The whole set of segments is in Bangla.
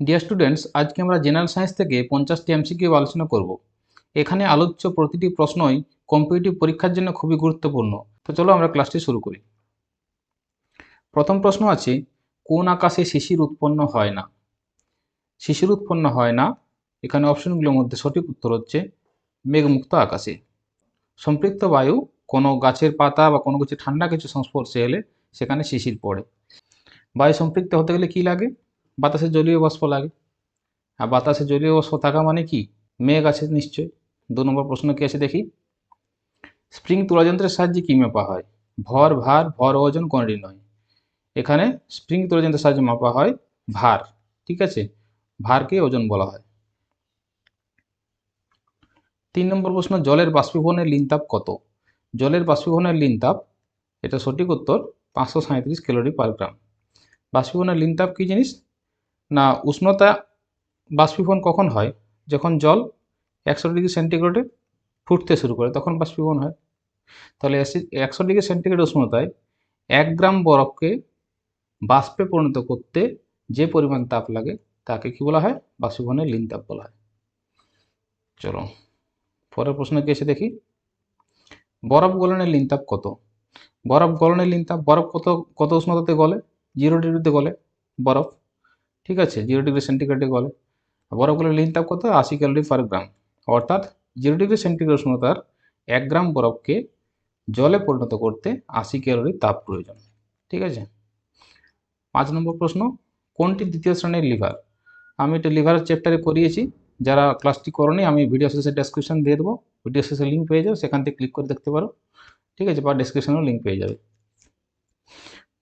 ডিয়ার স্টুডেন্টস আজকে আমরা জেনারেল সায়েন্স থেকে পঞ্চাশটি এমসিকিউ আলোচনা করব। এখানে আলোচ্য প্রতিটি প্রশ্নই কম্পিটিটিভ পরীক্ষার জন্য খুবই গুরুত্বপূর্ণ। তো চলো আমরা ক্লাসটি শুরু করি। প্রথম প্রশ্ন আছে, কোন আকাশে শিশির উৎপন্ন হয় না? শিশির উৎপন্ন হয় না। এখানে অপশনগুলোর মধ্যে সঠিক উত্তর হচ্ছে মেঘমুক্ত আকাশে। সম্পৃক্ত বায়ু কোনো গাছের পাতা বা কোনো কিছু ঠান্ডা কিছু সংস্পর্শে এলে সেখানে শিশির পড়ে। বায়ু সম্পৃক্ত হতে গেলে কি লাগে? বাতাসে জলীয় বাষ্প লাগে। আর বাতাসে জলীয় বাষ্প থাকা মানে কি? মেঘ আছে নিশ্চয় দু নম্বর প্রশ্ন কি আছে দেখি? স্প্রিং তুলাযন্ত্রের সাহায্যে কি মাপা হয়? ভর, ভার, ভর ওজন কোনটি নয়। এখানে স্প্রিং তুলাযন্ত্রের সাহায্যে মাপা হয় ভার, ঠিক আছে? ভারকে ওজন বলা হয়। তিন নম্বর প্রশ্ন, জলের বাষ্পীভবনের লিনতাপ কত? জলের বাষ্পীভবনের লিনতাপ, এটা সঠিক উত্তর, পাঁচশো সাঁত্রিশ ক্যালোরি পার গ্রাম। বাষ্পীভবনের লিনতাপ কী জিনিস? না উষ্ণতা বাষ্পীভবন কখন হয়? যখন জল একশো ডিগ্রি সেন্টিগ্রেডে ফুটতে শুরু করে, তখন বাষ্পীভবন হয়। তাহলে একশো ডিগ্রি সেন্টিগ্রেড উষ্ণতায় এক গ্রাম বরফকে বাষ্পে পরিণত করতে যে পরিমাণ তাপ লাগে, তাকে কি বলা হয়? বাষ্পীভবনের লিন তাপ বলা হয়। চলো, পরের প্রশ্ন কি এসে দেখি। বরফ গলনের লিন তাপ কত? বরফ গলনের লিন তাপ, বরফ কত কত উষ্ণতাতে গলে? জিরো ডিগ্রিতে গলে বরফ। ঠিক আছে জিরো ডিগ্রি সেন্টিগ্রেডে গলে। বরফগুলোর লিন তাপ কত আশি ক্যালোরি পার গ্রাম অর্থাৎ জিরো ডিগ্রি সেন্টিগ্রেড উষ্ণতার এক গ্রাম বরফকে জলে পরিণত করতে আশি ক্যালোরি তাপ প্রয়োজন। ঠিক আছে? পাঁচ নম্বর প্রশ্ন, কোনটি দ্বিতীয় শ্রেণির লিভার আমি এটা লিভারের চ্যাপ্টারে করিয়েছি। যারা ক্লাসটি করনি, আমি ভিডিও শেষে ডেসক্রিপশন দিয়ে দেবো। ভিডিও শেষে লিঙ্ক পেয়ে যাও সেখান থেকে ক্লিক করে দেখতে পারো। ঠিক আছে? বা ডেসক্রিপশনেও লিঙ্ক পেয়ে যাবে।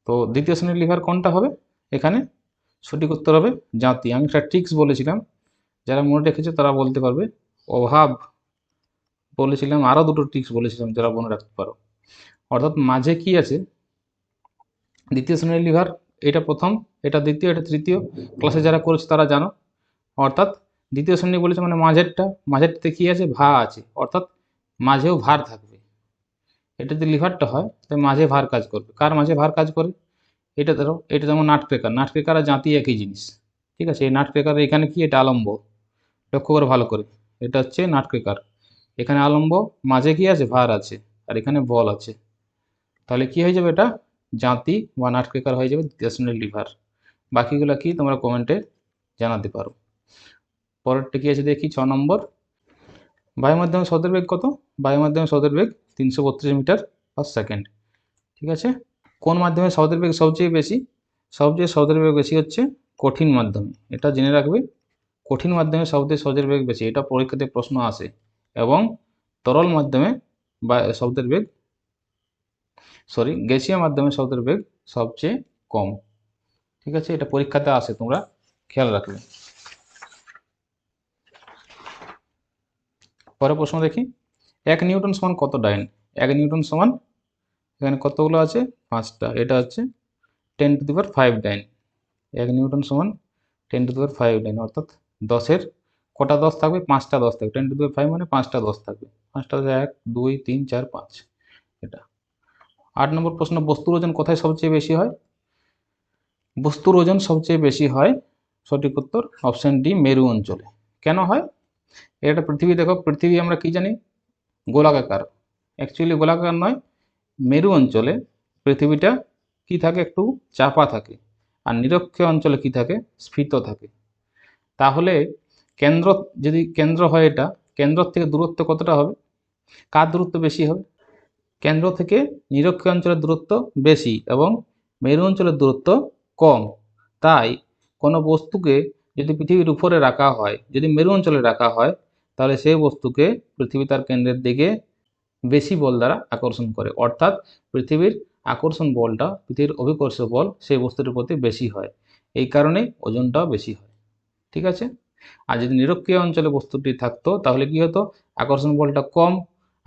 তো দ্বিতীয় শ্রেণির লিভার কোনটা হবে? এখানে সঠিক উত্তর হবে জাতি। আমি একটা ট্রিক্স বলেছিলাম, যারা মনে রেখেছে তারা বলতে পারবে। অভাব বলেছিলাম আরও দুটো ট্রিক্স বলেছিলাম, যারা মনে রাখতে পারো। অর্থাৎ মাঝে কি আছে? দ্বিতীয় শ্রেণির লিভার এটা প্রথম, এটা দ্বিতীয়, এটা তৃতীয়। ক্লাসে যারা করেছে তারা জানো। অর্থাৎ দ্বিতীয় শ্রেণি বলেছে মানে মাঝেরটা, মাঝেরটাতে কী আছে? ভা আছে। অর্থাৎ মাঝেও ভার থাকবে। এটা যদি লিভারটা হয় তাহলে মাঝে ভার কাজ করবে। কার মাঝে ভার কাজ করে? এটা ধরো, এটা যেমন নাট ক্রেকার নাট ক্রেকার আর জাতি একই জিনিস, ঠিক আছে? এই নাট ক্রেকার এখানে কি? এটা আলম্ব, লক্ষ্য করে ভালো করে। এটা হচ্ছে নাট ক্রেকার এখানে আলম্ব, মাঝে কি আছে? ভার আছে, আর এখানে বল আছে। তাহলে কি হয়ে যাবে এটা? জাঁতি বা নাট ক্রেকার হয়ে যাবে দ্বিতীয় লিভার বাকিগুলো কি? তোমরা কমেন্টে জানাতে পারো। পরেরটা কি আছে দেখি? ছ নম্বর। বায়ু মাধ্যমে সদের বেগ কত? বায়ু মাধ্যমে সদের বেগ তিনশো বত্রিশ মিটার পার সেকেন্ড ঠিক আছে? কোন মাধ্যমে শব্দের বেগ সবচেয়ে বেশি? সবচেয়ে শব্দের বেগ বেশি হচ্ছে কঠিন মাধ্যমে। এটা জেনে রাখবে, কঠিন মাধ্যমে শব্দের শব্দের বেগ বেশি, এটা পরীক্ষাতে প্রশ্ন আসে। এবং তরল মাধ্যমে বা শব্দের বেগ সরি গ্যাসীয় মাধ্যমে শব্দের বেগ সবচেয়ে কম। ঠিক আছে? এটা পরীক্ষাতে আসে, তোমরা খেয়াল রাখবে। পরে প্রশ্ন দেখি। এক নিউটন সমান কত ডাইন? এক নিউটন সমান এখানে কতগুলো আছে? পাঁচটা। এটা হচ্ছে ten to the power five dyne এক নিউটন সমান ten to the power five dyne অর্থাৎ দশের কটা দশ থাকবে? পাঁচটা দশ থাকবে। Ten to the power five মানে পাঁচটা দশ থাকবে। পাঁচটা দশ এক, দুই, তিন, চার, পাঁচ। এটা। আট নম্বর প্রশ্ন, বস্তুর ওজন কোথায় সবচেয়ে বেশি হয়? বস্তুর ওজন সবচেয়ে বেশি হয় সঠিক উত্তর অপশন ডি, মেরু অঞ্চলে। কেন হয়? এটা পৃথিবী দেখো, পৃথিবী আমরা কি জানি? গোলাকার অ্যাকচুয়ালি গোলাকার নয় মেরু অঞ্চলে পৃথিবীটা কি থাকে? একটু চাপা থাকে। আর নিরক্ষীয় অঞ্চলে কি থাকে? স্ফীত থাকে। তাহলে কেন্দ্র যদি কেন্দ্র হয় এটা, কেন্দ্র থেকে দূরত্ব কতটা হবে? কার দূরত্ব বেশি হবে? কেন্দ্র থেকে নিরক্ষীয় অঞ্চলের দূরত্ব বেশি এবং মেরু অঞ্চলের দূরত্ব কম। তাই কোনো বস্তুকে যদি পৃথিবীর উপরে রাখা হয়, যদি মেরু অঞ্চলে রাখা হয়, তাহলে সেই বস্তুকে পৃথিবী তার কেন্দ্রের দিকে বেশি বল দ্বারা আকর্ষণ করে। অর্থাৎ পৃথিবীর আকর্ষণ বলটা, পৃথিবীর অভিকর্ষ বল সেই বস্তুটির প্রতি বেশি হয়। এই কারণে ওজনটাও বেশি হয়। ঠিক আছে? আর যদি নিরক্ষীয় অঞ্চলে বস্তুটি থাকতো, তাহলে কি হতো? আকর্ষণ বলটা কম।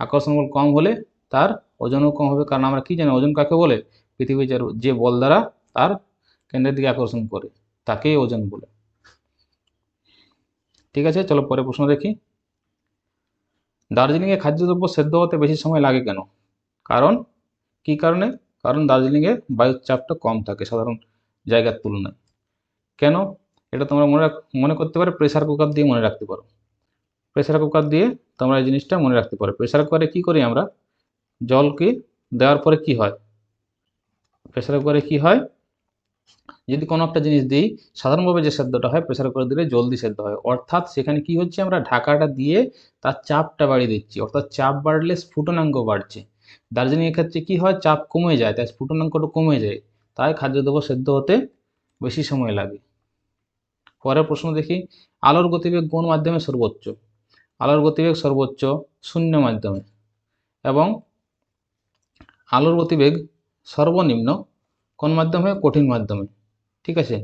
আকর্ষণ বল কম হলে তার ওজনও কম হবে। কারণ আমরা কি জানি? ওজন কাকে বলে? পৃথিবীর যে বল দ্বারা তার কেন্দ্রের দিকে আকর্ষণ করে, তাকেই ওজন বলে। ঠিক আছে? চলো পরে প্রশ্ন দেখি। দার্জিলিংয়ে খাদ্যদ্রব্য সেদ্ধ হতে বেশি সময় লাগে কেন? কারণ? কি কারণে? কারণ দার্জিলিংয়ে বায়ুর চাপটা কম থাকে সাধারণ জায়গার তুলনায়। কেন? এটা তোমরা মনে মনে করতে পারো প্রেসার কুকার দিয়ে মনে রাখতে পারো। প্রেসার কুকার দিয়ে তোমরা এই জিনিসটা মনে রাখতে পারো। প্রেসার কুকারে কী করি আমরা? জলকে দেওয়ার পরে কি হয়? প্রেসার কুকারে কি হয়? যদি কোনো একটা জিনিস দিই, সাধারণভাবে যে সেদ্ধটা হয় প্রেসার কুকারে দিলে জলদি সেদ্ধ হয়। অর্থাৎ সেখানে কি হচ্ছে, আমরা ঢাকাটা দিয়ে তার চাপটা বাড়িয়ে দিচ্ছি। অর্থাৎ চাপ বাড়লে স্ফুটনাঙ্ক বাড়ছে। দার্জিলিংয়ের ক্ষেত্রে কি হয়, চাপ কমে যায়, তাই স্ফুটনাঙ্কটা কমে যায়। তাই খাদ্যদ্রব্য সেদ্ধ হতে বেশি সময় লাগে। পরের প্রশ্ন দেখি, আলোর গতিবেগ কোন মাধ্যমে সর্বোচ্চ? আলোর গতিবেগ সর্বোচ্চ শূন্য মাধ্যমে। এবং আলোর গতিবেগ সর্বনিম্ন কোন মাধ্যমে? কঠিন মাধ্যমে। ঠিক আছে?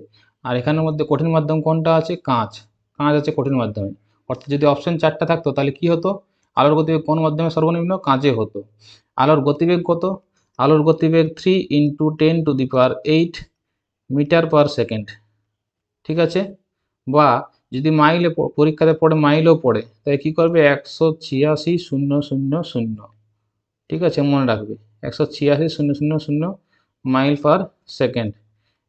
আর এখানের মধ্যে কঠিন মাধ্যম কোনটা আছে? কাঁচ। কাঁচ আছে কঠিন মাধ্যমে। অর্থাৎ যদি অপশন চারটা থাকতো, তাহলে কি হতো? আলোর গতিবেগ কোন মাধ্যমে সর্বনিম্ন? কাঁচে হতো। আলোর গতিবেগ কত? আলোর গতিবেগ three into ten to the power eight metre per second ঠিক আছে? বা যদি মাইলে পরীক্ষাতে পড়ে মাইলও পড়ে তাই কি করবে? একশো ছিয়াশি শূন্য শূন্য শূন্য। ঠিক আছে? মনে রাখবে। একশো ছিয়াশি শূন্য শূন্য শূন্য মাইল পার সেকেন্ড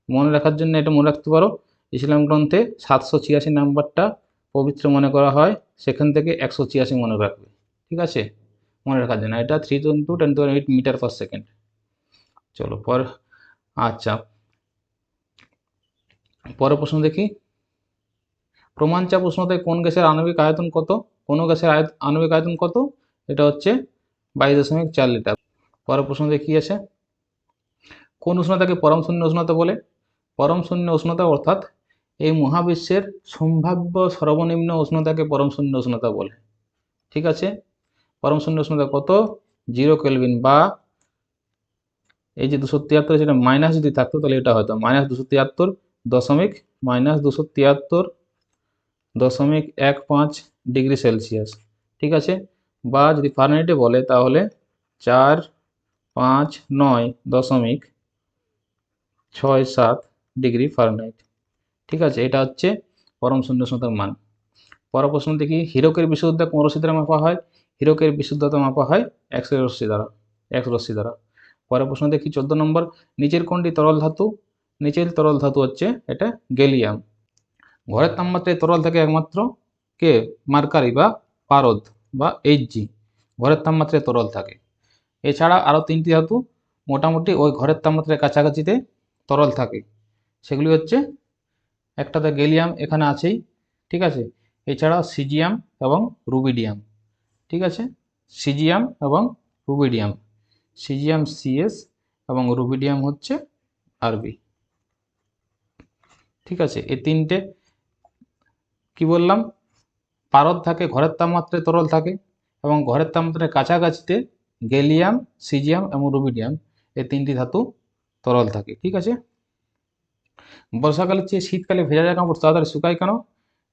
মনে রাখার জন্য এটা মনে রাখতে পারো। ইসলাম গ্রন্থে সাতশো ছিয়াশি নাম্বারটা পবিত্র মনে করা হয়, সেখান থেকে একশো ছিয়াশি মনে রাখবে। ঠিক আছে? মনে রাখার জন্য। এটা three two two ten to eight metre per second চলো, পর আচ্ছা। পরের প্রশ্ন দেখি। প্রমাণচাপ উষ্ণতায় কোন গ্যাসের আণবিক আয়তন কত? কোন গ্যাসের আণবিক আয়তন কত? এটা হচ্ছে বাইশ দশমিক চার লিটার। পরের প্রশ্ন দেখি আছে কোন উষ্ণতাকে পরম শূন্য উষ্ণতা বলে? পরম শূন্য উষ্ণতা অর্থাৎ এই মহাবিশ্বের সম্ভাব্য সর্বনিম্ন উষ্ণতাকে পরম শূন্য উষ্ণতা বলে। ঠিক আছে? পরম শূন্য উষ্ণতা কত? জিরো কেলভিন বা এই যে দুশো তিয়াত্তর সেটা মাইনাস যদি থাকতো তাহলে এটা হয়তো মাইনাস দুশো তিয়াত্তর দশমিক মাইনাস দুশো তিয়াত্তর দশমিক এক পাঁচ ডিগ্রি সেলসিয়াস। ঠিক আছে? বা যদি ফারেনহাইটে বলে তাহলে চার পাঁচ নয় দশমিক ছয় সাত ডিগ্রি ফারেনহাইট ঠিক আছে, এটা হচ্ছে পরম শূন্য মান। পরের প্রশ্ন দেখি, হিরকের বিশুদ্ধতা কোন রশ্মি দ্বারা মাপা হয়? হিরকের বিশুদ্ধতা মাপা হয় এক্স রশ্মি দ্বারা এক্স রশ্মি দ্বারা। পরের প্রশ্ন দেখি, চোদ্দ নম্বর, নিচের কোনটি তরল ধাতু? নিচের তরল ধাতু হচ্ছে এটা গেলিয়াম ঘরের তাপমাত্রায় তরল থাকে একমাত্র কে? মার্কারি বা পারদ বা এইচজি ঘরের তাপমাত্রায় তরল থাকে। এছাড়া আরও তিনটি ধাতু মোটামুটি ওই ঘরের তাপমাত্রার কাছাকাছিতে তরল থাকে। সেগুলি হচ্ছে একটাতে গেলিয়াম এখানে আছেই, ঠিক আছে? এছাড়া সিজিয়াম এবং রুবিডিয়াম, ঠিক আছে? সিজিয়াম এবং রুবিডিয়াম, সিজিয়াম সিএস এবং রুবিডিয়াম হচ্ছে আরবি, ঠিক আছে? এই তিনটে কি বললাম? পারদ থাকে, ঘরের তাপমাত্রায় তরল থাকে এবং ঘরের তাপমাত্রার কাছাকাছিতে গেলিয়াম, সিজিয়াম এবং রুবিডিয়াম, এই তিনটি ধাতু তরল থাকে, ঠিক আছে? বর্ষাকালের চেয়ে শীতকালে ভেজা কাপড় তাড়াতাড়ি শুকায় কেন?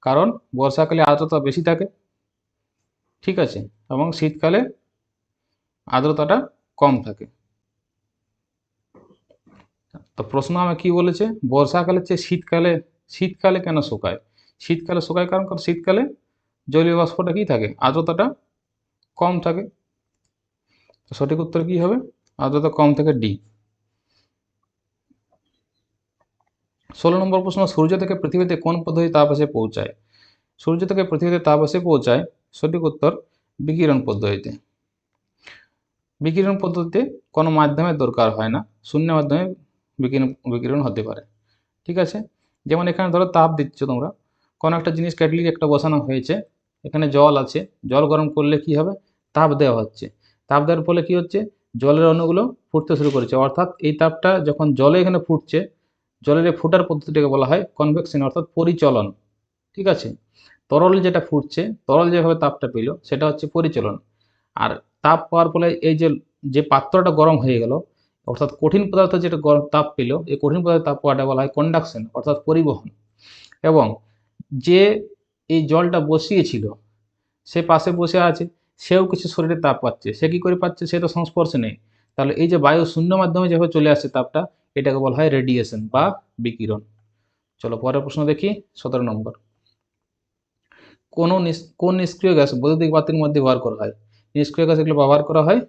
কারণ বর্ষাকালে আর্দ্রতা বেশি থাকে। ঠিক আছে? এবং শীতকালে আর্দ্রতাটা কম থাকে। তো প্রশ্ন আমার কি বলেছে? বর্ষাকালের চেয়ে শীতকালে শীতকালে কেন শুকায়? শীতকালে শুকায় কারণ কারণ শীতকালে জলীয় বাষ্পটা কী থাকে? আর্দ্রতাটা কম থাকে। সঠিক উত্তর কী হবে? আর্দ্রতা কম থাকে ডি। ষোলো নম্বর প্রশ্ন, সূর্য থেকে পৃথিবীতে কোন পদ্ধতি তাপ এসে পৌঁছায়? সূর্য থেকে পৃথিবীতে তাপ এসে পৌঁছায় সঠিক উত্তর, বিকিরণ পদ্ধতিতে। বিকিরণ পদ্ধতিতে কোনো মাধ্যমের দরকার হয় না, শূন্য মাধ্যমে বিকিরণ বিকিরণ হতে পারে। ঠিক আছে? যেমন এখানে ধরো তাপ দিচ্ছ তোমরা, কোনো একটা জিনিস ক্যাটলি একটা বসানো হয়েছে, এখানে জল আছে, জল গরম করলে কি হবে? তাপ দেওয়া হচ্ছে। তাপ দেওয়ার ফলে কি হচ্ছে? জলের অণুগুলো ফুটতে শুরু করেছে। অর্থাৎ এই তাপটা যখন জলে এখানে ফুটছে জলের ফুটার পদ্ধতিটাকে বলা হয় কনভেকশন অর্থাৎ পরিচলন। ঠিক আছে? তরল যেটা ফুটছে, তরল যেভাবে তাপটা পেল, সেটা হচ্ছে পরিচলন। আর তাপ পাওয়ার ফলে এই যে যে পাত্রটা গরম হয়ে গেল, অর্থাৎ কঠিন পদার্থ যেটা গরম তাপ পেল, এই কঠিন পদার্থ তাপ পাওয়াটা বলা হয় কন্ডাকশন অর্থাৎ পরিবহন। এবং যে এই জলটা বসিয়েছিল, সে পাশে বসে আছে, সেও কিছু শরীরে তাপ পাচ্ছে। সে কী করে পাচ্ছে? সে তো সংস্পর্শে নেই। তাহলে এই যে বায়ু শূন্য মাধ্যমে যেভাবে চলে আসছে তাপটা এটাকে বলা হয় রেডিয়েশন বা বিকিরণ। চলো পরের প্রশ্ন দেখি, সতেরো নম্বর। কোন কোন নিষ্ক্রিয় গ্যাস বৈদ্যুতিক বাতির মধ্যে ব্যবহার করা হয়? নিষ্ক্রিয় গ্যাস এগুলো ব্যবহার করা হয়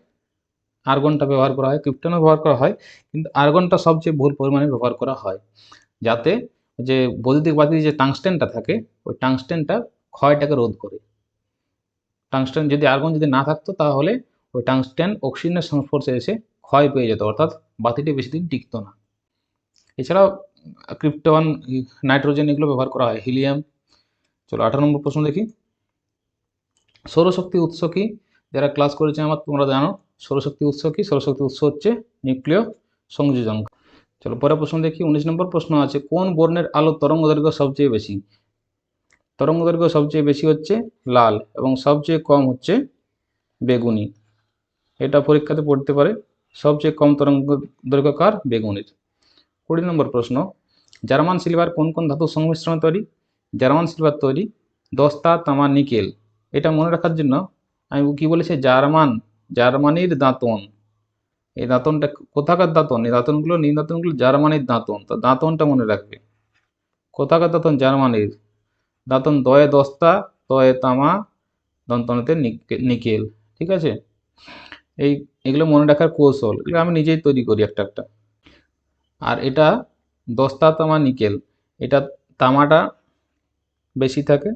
আর্গনটা ব্যবহার করা হয়, ক্রিপ্টনও ব্যবহার করা হয়, কিন্তু আর্গনটা সবচেয়ে ভুল পরিমাণে ব্যবহার করা হয়। যাতে যে বৈদ্যুতিক বাতির যে টাংস্টেনটা থাকে, ওই টাংস্টেনটা ক্ষয়টাকে রোধ করে। টাংস্টেন যদি আর্গন যদি না থাকতো, তাহলে ওই টাংস্টেন অক্সিজেনের সংস্পর্শে এসে ক্ষয় পেয়ে যেত, অর্থাৎ বাতিটি বেশি দিন টিকতো না। এছাড়াও ক্রিপ্টন নাইট্রোজেন এগুলো ব্যবহার করা হয়, হিলিয়াম। চলো আঠারো নম্বর প্রশ্ন দেখি। সৌরশক্তি উৎস কি? যারা ক্লাস করেছে আমার, তোমরা জানো, সৌরশক্তি উৎস কি? সৌরশক্তি উৎস হচ্ছে নিউক্লিয় সংযোজন। চলো পরের প্রশ্ন দেখি, উনিশ নম্বর প্রশ্ন আছে, কোন বর্ণের আলো তরঙ্গ দৈর্ঘ্য সবচেয়ে বেশি? তরঙ্গ দৈর্ঘ্য সবচেয়ে বেশি হচ্ছে লাল এবং সবচেয়ে কম হচ্ছে বেগুনি। এটা পরীক্ষাতে পড়তে পারে। সবচেয়ে কম তরঙ্গ দৈর্ঘ্য কার বেগুনির। কুড়ি নম্বর প্রশ্ন, জার্মান সিলভার কোন কোন ধাতুর সংমিশ্রণে তৈরি? জার্মান সিলভার তৈরি দস্তা, তামা, নিকেল। এটা মনে রাখার জন্য আমি কি বলেছি? জার্মান, জার্মানির দাঁতন। এই দাঁতনটা কোথাকার দাঁতন? এই দাঁতনগুলো নীল দাঁতনগুলো জার্মানির দাঁতন। তো দাঁতনটা মনে রাখবে। কোথাকার দাঁতন? জার্মানির। দাঁতন দয়ে দস্তা তয়ে তামা, দন্তনেতে নিকেল। ঠিক আছে? এই, এগুলো মনে রাখার কৌশল। এগুলো আমি নিজেই তৈরি করি একটা একটা। আর এটা দস্তা তামা নিকেল। এটা তামাটা বেশি থাকে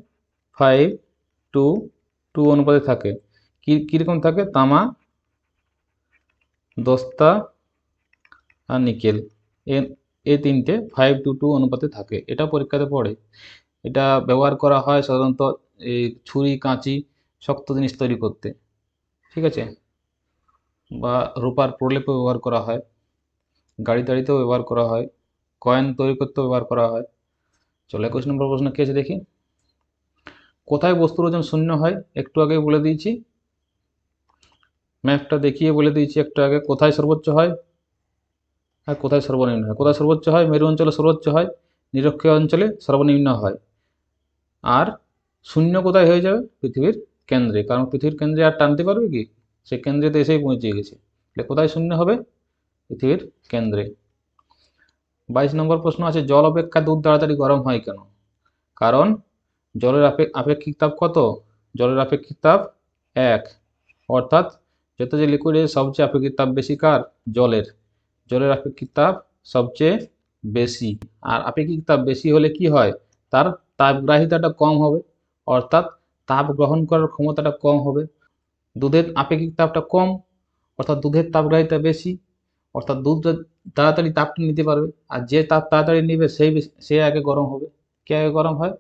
ফাইভ টু টু অনুপাতে থাকে। কীরকম থাকে? তামা, দস্তা আর নিকেল। এ তিনটে ফাইভ টু টু অনুপাতে থাকে। এটা পরীক্ষাতে পড়ে। এটা ব্যবহার করা হয় সাধারণত এই ছুরি, কাঁচি, শক্ত জিনিস তৈরি করতে। ঠিক আছে? বা রূপার প্রলেপও ব্যবহার করা হয়, গাড়ি তাড়িতেও ব্যবহার করা হয়, কয়েন তৈরি করতেও ব্যবহার করা হয়। চলো একুশ নম্বর প্রশ্ন কী আছে দেখি? কোথায় বস্তুর ওজন শূন্য হয়? একটু আগে বলে দিয়েছি। ম্যাপটা দেখিয়ে বলে দিয়েছি একটু আগে। কোথায় সর্বোচ্চ হয়? আর কোথায় সর্বনিম্ন হয়? কোথায় সর্বোচ্চ হয়? মেরু অঞ্চলে সর্বোচ্চ হয়, নিরক্ষীয় অঞ্চলে সর্বনিম্ন হয়। আর শূন্য কোথায় হয়ে যাবে? পৃথিবীর কেন্দ্রে। কারণ পৃথিবীর কেন্দ্রে আর টানতে পারবে কি? সে কেন্দ্রে তো এসেই পৌঁছে গেছে। তাহলে কোথায় শূন্য হবে? পৃথিবীর কেন্দ্রে। বাইশ নম্বর প্রশ্ন আছে, জল অপেক্ষা দুধ তাড়াতাড়ি গরম হয় কেন? কারণ জলের আপেক্ষিক তাপ কত? জলের আপেক্ষিক তাপ এক। অর্থাৎ যত যে লিকুইডের সবচেয়ে আপেক্ষিক তাপ বেশি কার? জলের। জলের আপেক্ষিক তাপ সবচেয়ে বেশি। আর আপেক্ষিক তাপ বেশি হলে কি হয়? তার তাপগ্রাহিতাটা কম হবে। অর্থাৎ তাপ গ্রহণ করার ক্ষমতাটা কম হবে। দুধের আপেক্ষিক তাপটা কম, অর্থাৎ দুধের তাপগ্রাহিতা বেশি, অর্থাৎ দুধ তাড়াতাড়ি তাপটা নিতে পারবে, আর যে তাপ তাড়াতাড়ি নিবে সেই সে আগে গরম হবে। কে আগে গরম হয়?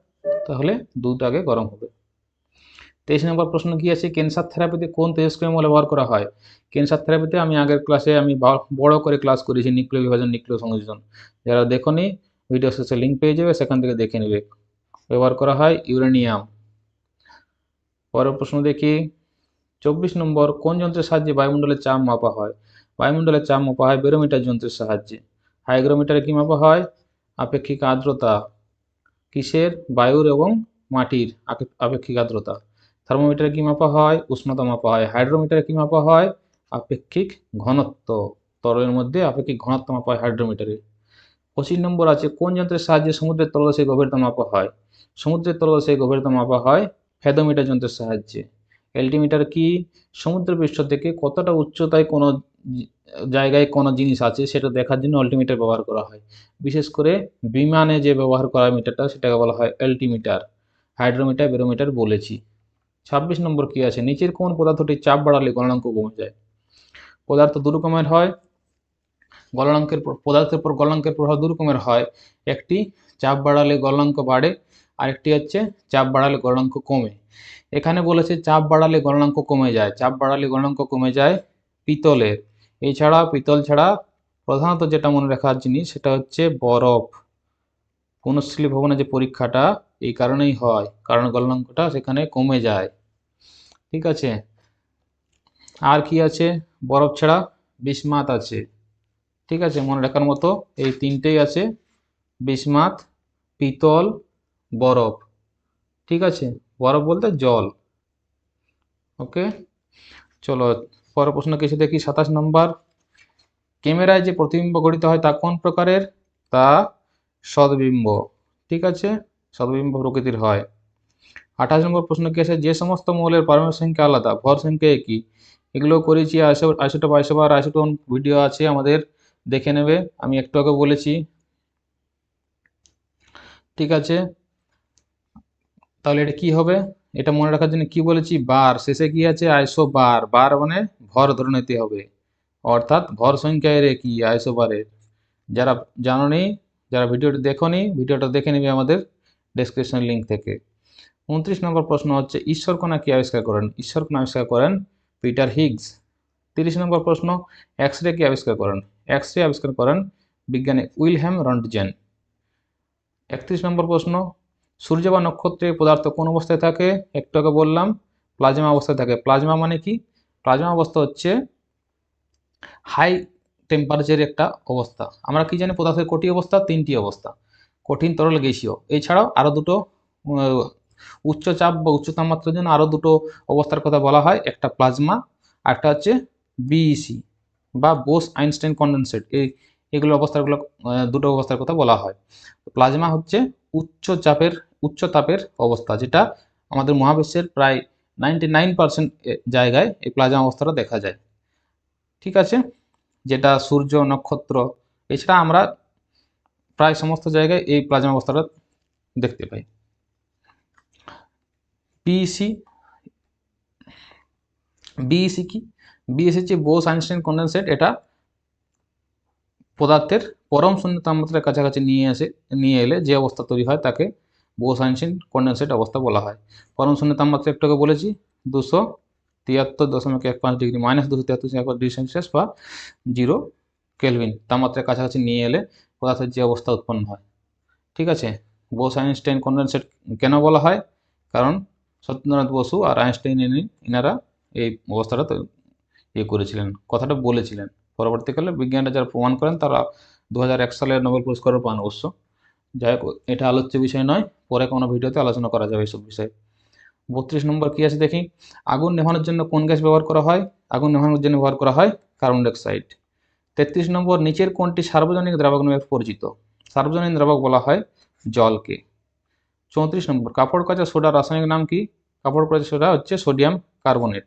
তাহলে দুধ আগে গরম হবে। তেইশ নম্বর প্রশ্ন কি আছে? ক্যান্সার থেরাপিতে কোন তেজস্ক্রিয় ব্যবহার করা হয়? ক্যান্সার থেরাপিতে আমি আগের ক্লাসে আমি বড় করে ক্লাস করেছি নিউক্লিয় বিভাজন, নিউক্লিয় সংযোজন। যারা দেখো দেখনি ভিডিও শেষে লিঙ্ক পেয়ে যাবে, সেখান থেকে দেখে নেবে। ব্যবহার করা হয় ইউরেনিয়াম। পরের প্রশ্ন দেখি। চব্বিশ নম্বর, কোন যন্ত্রের সাহায্যে বায়ুমণ্ডলের চাপ মাপা হয়? বায়ুমণ্ডলের চাপ মাপা হয় বেরোমিটার যন্ত্রের সাহায্যে। হাইগ্রোমিটারে কী মাপা হয়? আপেক্ষিক আর্দ্রতা কিসের? বায়ুর এবং মাটির আপেক্ষিক আর্দ্রতা। থার্মোমিটারে কী মাপা হয়? উষ্ণতা মাপা হয়। হাইড্রোমিটারে কী মাপা হয়? আপেক্ষিক ঘনত্ব। তরলের মধ্যে আপেক্ষিক ঘনত্ব মাপা হয় হাইড্রোমিটারে। পঁচিশ নম্বর আছে, কোন যন্ত্রের সাহায্যে সমুদ্রের তলদেশে গভীরতা মাপা হয়? সমুদ্রের তলদেশে গভীরতা মাপা হয় ফেদোমিটার যন্ত্রের সাহায্যে। এলটিমিটার কি? সমুদ্র পৃষ্ঠ থেকে কতটা উচ্চতায় কোনো জায়গায় কোনো জিনিস আছে সেটা দেখার জন্য অল্টিমিটার ব্যবহার করা হয়। বিশেষ করে বিমানে যে ব্যবহার করা মিটারটা সেটাকে বলা হয় অ্যাল্টিমিটার হাইড্রোমিটার বেরোমিটার বলেছি। ছাব্বিশ নম্বর কি আছে? নিচের কোন পদার্থটি চাপ বাড়ালে গলনাঙ্ক কমে যায়? পদার্থ দু রকমের হয়, গলনাঙ্কের পদার্থের পর, গলনাঙ্কের প্রভাব দু রকমের হয়, একটি চাপ বাড়ালে গলনাঙ্ক বাড়ে, আরেকটি হচ্ছে চাপ বাড়ালে গলনাঙ্ক কমে। এখানে বলেছে চাপ বাড়ালে গলনাঙ্ক কমে যায়, চাপ বাড়ালে গলনাঙ্ক কমে যায় পিতলের। এছাড়া পিতল ছাড়া প্রধানত যেটা মনে রাখার জিনিস সেটা হচ্ছে বরফ। পুনঃশ্রী ভবনে যে পরীক্ষাটা এই কারণেই হয়, কারণ গলনাঙ্কটা সেখানে কমে যায়। ঠিক আছে? আর কি আছে? বরফ ছাড়া বিস্মাত আছে। ঠিক আছে? মনে রাখার মতো এই তিনটেই আছে। বিস্মাত পিতল, বরফ। ঠিক আছে? বরফ বলতে জল। ওকে? চলো, পরের প্রশ্ন কিছু দেখি, সাতাশ নম্বর। ক্যামেরায় যে প্রতিবিম্ব গঠিত হয় তা কোন প্রকারের? তা সদবিম্ব। ঠিক আছে? সদবিম্ব প্রকৃতির হয়। আঠাশ নম্বর প্রশ্ন কি আছে যে সমস্ত মৌলের পারমাণবিক সংখ্যা আলাদা, ভর সংখ্যা একই? এগুলো করেছি আইসো, আইসোটপ, আইসোবার, আইসোটোন ভিডিও আছে, আমাদের দেখে নেবে। আমি একটু আগে বলেছি। ঠিক আছে? তাহলে এটা কি হবে? এটা মনে রাখার জন্য কি বলেছি? বার। শেষে কি আছে? আইসো বার। বার মানে ভর ধরে নিতে হবে। অর্থাৎ ভর সংখ্যা এর কি আইসো বারের। যারা জানো নি যারা ভিডিওটি দেখোনি, ভিডিওটা দেখে নেবে আমাদের ডেসক্রিপশন লিঙ্ক থেকে। উনত্রিশ নম্বর প্রশ্ন হচ্ছে, ঈশ্বর কণা কি আবিষ্কার করেন? ঈশ্বর কণা আবিষ্কার করেন পিটার হিগস। তিরিশ নম্বর প্রশ্ন এক্স রে কি আবিষ্কার করেন? এক্স রে আবিষ্কার করেন বিজ্ঞানী উইলহ্যাম রন্টজেন। একত্রিশ নম্বর প্রশ্ন সূর্য বা নক্ষত্রে পদার্থ কোন অবস্থায় থাকে? একটু আগে বললাম, প্লাজমা অবস্থায় থাকে। প্লাজমা মানে কি? প্লাজমা অবস্থা হচ্ছে হাই টেম্পারেচারের একটা অবস্থা। আমরা কি জানি পদার্থের কটি অবস্থা? তিনটি অবস্থা। কঠিন, তরল গ্যাসীয় এছাড়াও আরও দুটো উচ্চ চাপ বা উচ্চ তাপমাত্রার জন্য আরও দুটো অবস্থার কথা বলা হয়। একটা প্লাজমা, আর একটা হচ্ছে বিইসি বা বোস আইনস্টাইন কন্ডেনসেট এই, এগুলো অবস্থাগুলো দুটো অবস্থার কথা বলা হয়। প্লাজমা হচ্ছে উচ্চ চাপের উচ্চ তাপের অবস্থা, যেটা আমাদের মহাবিশ্বের প্রায় নাইনটি জায়গায় এই প্লাজমা অবস্থাটা দেখা যায়। ঠিক আছে? যেটা সূর্য, নক্ষত্র, এছাড়া আমরা প্রায় সমস্ত জায়গায় এই প্লাজমা অবস্থাটা দেখতে পাই। বিইসি বিইসি কি? বিইসি হচ্ছে বোস আইনস্টাইন কন্ডেনসেট এটা পদার্থের পরম শূন্য তাপমাত্রার কাছাকাছি নিয়ে আসে, নিয়ে এলে যে অবস্থা তৈরি হয় তাকে বোস আইনস্টাইন কন্ডেনসেট অবস্থা বলা হয়। পরম শূন্য তাপমাত্রা একটু আগে বলেছি, দুশো তিয়াত্তর দশমিক এক পাঁচ ডিগ্রি, মাইনাস দুশো তিয়াত্তর এক পাঁচ ডিগ্রি সেলসিয়াস বা জিরো কেলভিন। তাপমাত্রার কাছাকাছি নিয়ে এলে পদার্থের যে অবস্থা উৎপন্ন হয়। ঠিক আছে? বোস আইনস্টাইন কন্ডেনসেট কেন বলা হয়? কারণ সত্যেন্দ্রনাথ বসু আর আইনস্টাইন ইনি- ইনারা এই অবস্থাটা ইয়ে করেছিলেন, কথাটা বলেছিলেন। পরবর্তীকালে বিজ্ঞানীরা যারা প্রমাণ করেন, তারা দু সালে নোবেল পুরস্কারও পান অবশ্য। যাই হোক, এটা আলোচ্য বিষয় নয়, পরে কোনো ভিডিওতে আলোচনা করা যাবে এইসব বিষয়ে। বত্রিশ নম্বর কী আছে দেখি? আগুন নেভানোর জন্য কোন গ্যাস ব্যবহার করা হয়? আগুন নেভানোর জন্য ব্যবহার করা হয় কার্বন ডাইঅক্সাইড। তেত্রিশ নম্বর, নিচের কোনটি সার্বজনীন দ্রাবক নামে পরিচিত? সার্বজনীন দ্রাবক বলা হয় জলকে। চৌত্রিশ নম্বর, কাপড় কাচা সোডার রাসায়নিক নাম কি? কাপড় কাচা সোডা হচ্ছে সোডিয়াম কার্বনেট।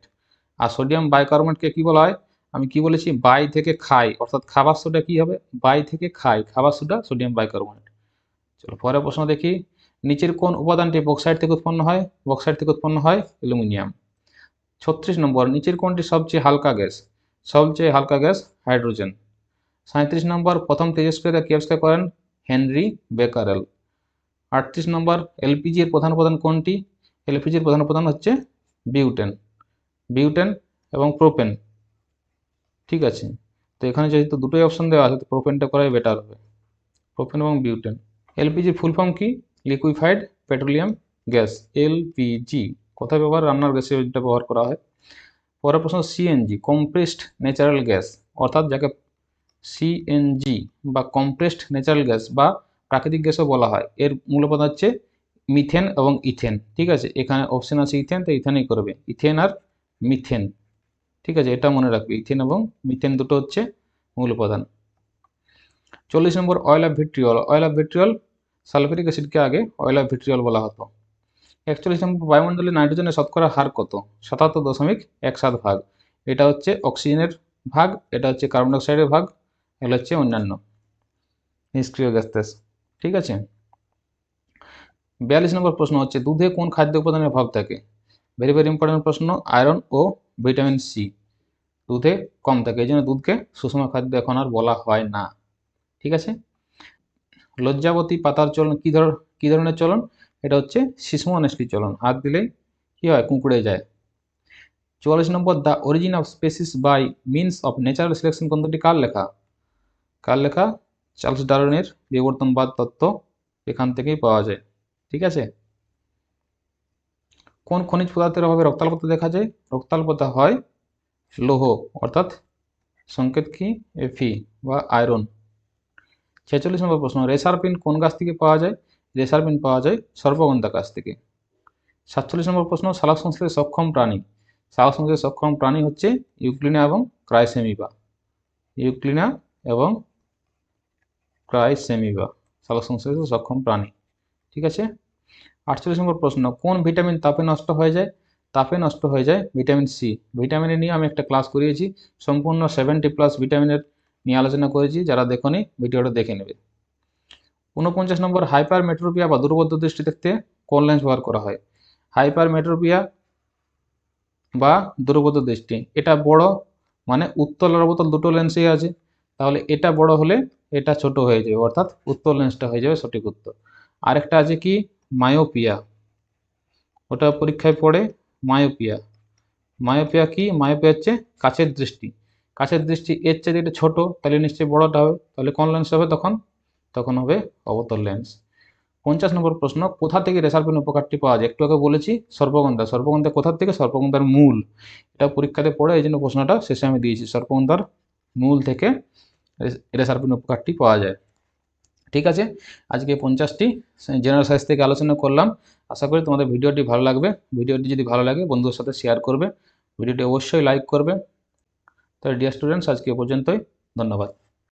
আর সোডিয়াম বাইকার্বনেটকে কি বলা হয়? আমি কি বলেছি? বাই থেকে খাই, অর্থাৎ খাবার সোডা কি হবে? বাই থেকে খাই, খাবার সোডা সোডিয়াম বাইকার্বনেট চলো, পরের প্রশ্ন দেখি। নিচের কোন উপাদানটি বক্সাইড থেকে উৎপন্ন হয়? বক্সাইড থেকে উৎপন্ন হয় অ্যালুমিনিয়াম। ছত্রিশ নম্বর, নিচের কোনটি সবচেয়ে হালকা গ্যাস? সবচেয়ে হালকা গ্যাস হাইড্রোজেন। সাঁত্রিশ নম্বর, প্রথম তেজস্ক্রিয়তা কে আবিষ্কার করেন? Henri Becquerel. আটত্রিশ নম্বর এলপিজির প্রধান উপাদান কোনটি? এলপিজির প্রধান উপাদান হচ্ছে বিউটেন। বিউটেন এবং প্রোপেন। ঠিক আছে? তো এখানে যেহেতু দুটোই অপশন দেওয়া আছে, তো প্রোপেনটা করাই বেটার হবে। প্রোপেন এবং বিউটেন। এলপিজি ফুল ফর্ম কি? Liquefied petroleum gas, LPG. কোথায় ব্যবহার রান্নার গ্যাসে এটা ব্যবহার করা হয়। পরের প্রশ্ন সিএনজি কম্প্রেসড ন্যাচারাল গ্যাস অর্থাৎ যাকে সিএনজি বা কম্প্রেসড ন্যাচারাল গ্যাস বা প্রাকৃতিক গ্যাসও বলা হয়। এর মূল পদ হচ্ছে মিথেন এবং ইথেন ঠিক আছে? এখানে অপশন আছে ইথেন তো ইথেনই করবে। ইথেন আর মিথেন ঠিক আছে? এটা মনে রাখবে। ইথেন এবং মিথেন দুটো হচ্ছে মূল উপাদান। চল্লিশ নম্বর oil of vitriol. Oil of vitriol, sulphuric অ্যাসিডকে আগে অয়েল অফ ভিট্রিয়ল বলা হতো। একচল্লিশ নম্বর বায়ুমণ্ডলে নাইট্রোজেনের শতকরা হার কত? সাতাত্তর দশমিক এক সাত ভাগ। এটা হচ্ছে অক্সিজেনের ভাগ, এটা হচ্ছে কার্বন ডাইঅক্সাইডের ভাগ, এগুলো হচ্ছে অন্যান্য নিষ্ক্রিয় গ্যাস ঠিক আছে? বিয়াল্লিশ নম্বর প্রশ্ন হচ্ছে, দুধে কোন খাদ্য উপাদানের অভাব থাকে? ভেরি ভেরি ইম্পর্টেন্ট প্রশ্ন আয়রন ও ভিটামিন সি দুধে কম থাকে, এই জন্য দুধকে সুষম খাদ্য এখন আর বলা হয় না। ঠিক আছে? লজ্জাবতী পাতার চলন কী ধর, কী ধরনের চলন? এটা হচ্ছে শিশু অনেষ্টি চলন। হাত দিলেই কী হয়? কুঁকড়ে যায়। চুয়াল্লিশ নম্বর, the origin of species by means of natural selection গ্রন্থটি কার লেখা? কার লেখা? চার্লস ডারউইনের বিবর্তনবাদ তত্ত্ব এখান থেকেই পাওয়া যায়। ঠিক আছে? কোন খনিজ পদার্থের অভাবে রক্তাল্পতা দেখা যায়? রক্তাল্পতা হয় লৌহ, অর্থাৎ সংকেত কি? এফি বা আয়রন ছেচল্লিশ নম্বর প্রশ্ন রেসার পিন কোন গাছ থেকে পাওয়া যায়? রেসার পিন পাওয়া যায় সর্পগন্ধা গাছ থেকে। সাতচল্লিশ নম্বর প্রশ্ন, সালোক সংশ্লেষে সক্ষম প্রাণী। সালোক সংশ্লেষে সক্ষম প্রাণী হচ্ছে ইউক্লিনা এবং ক্রাইসেমিবা। ইউক্লিনা এবং ক্রাইসেমিবা, সালোক সংশ্লেষে সক্ষম প্রাণী। ঠিক আছে? আটচল্লিশ নম্বর প্রশ্ন, কোন ভিটামিন তাপে নষ্ট হয়ে যায়? তাপে নষ্ট হয়ে যায় ভিটামিন সি। ভিটামিনের নিয়ে আমি একটা ক্লাস করিয়েছি, সম্পূর্ণ সেভেন্টি প্লাস ভিটামিনের নিয়ে আলোচনা করেছি, যারা দেখনি, ভিডিওটা দেখে নেবে। উনপঞ্চাশ নম্বর, হাইপার মেট্রোপিয়া বা দূরবদ্ধ দৃষ্টি দেখতে কোন লেন্স ব্যবহার করা হয়? হাইপার মেট্রোপিয়া বা দূরবদ্ধ দৃষ্টি, এটা বড় মানে উত্তল আর অবতল দুটো লেন্সই আছে। তাহলে এটা বড় হলে এটা ছোট হয়ে যাবে, অর্থাৎ উত্তল লেন্সটা হয়ে যাবে সঠিক উত্তর। আরেকটা আছে কি? মায়োপিয়া। ওটা পরীক্ষায় পড়ে মায়োপিয়া। মায়োপিয়া কি? মায়োপিয়া হচ্ছে কাছের দৃষ্টি। কাছের দৃষ্টি এর চেয়ে এটা ছোট, তাহলে নিশ্চয়ই বড়টা হবে। তাহলে কোন লেন্স হবে তখন? তখন হবে অবতল লেন্স পঞ্চাশ নম্বর প্রশ্ন, কোথা থেকে রেসারপিন উপকারটি পাওয়া যায়? একটু আগে বলেছি, সর্পগন্ধা। সর্পগন্ধা কোথা থেকে? সর্পগন্ধার মূল। এটা পরীক্ষাতে পড়ে, এই জন্য প্রশ্নটা শেষে আমি দিয়েছি। সর্পগন্ধার মূল থেকে রেসারপিন উপকারটি পাওয়া যায়। ঠিক আছে? আজকে পঞ্চাশটি জেনারেল সাইজ থেকে আলোচনা করলাম। আশা করি তোমাদের ভিডিওটি ভালো লাগবে। ভিডিওটি যদি ভালো লাগে, বন্ধুদের সাথে শেয়ার করবে। ভিডিওটি অবশ্যই লাইক করবে। তাহলে ডিয়ার স্টুডেন্টস আজকে এ পর্যন্তই ধন্যবাদ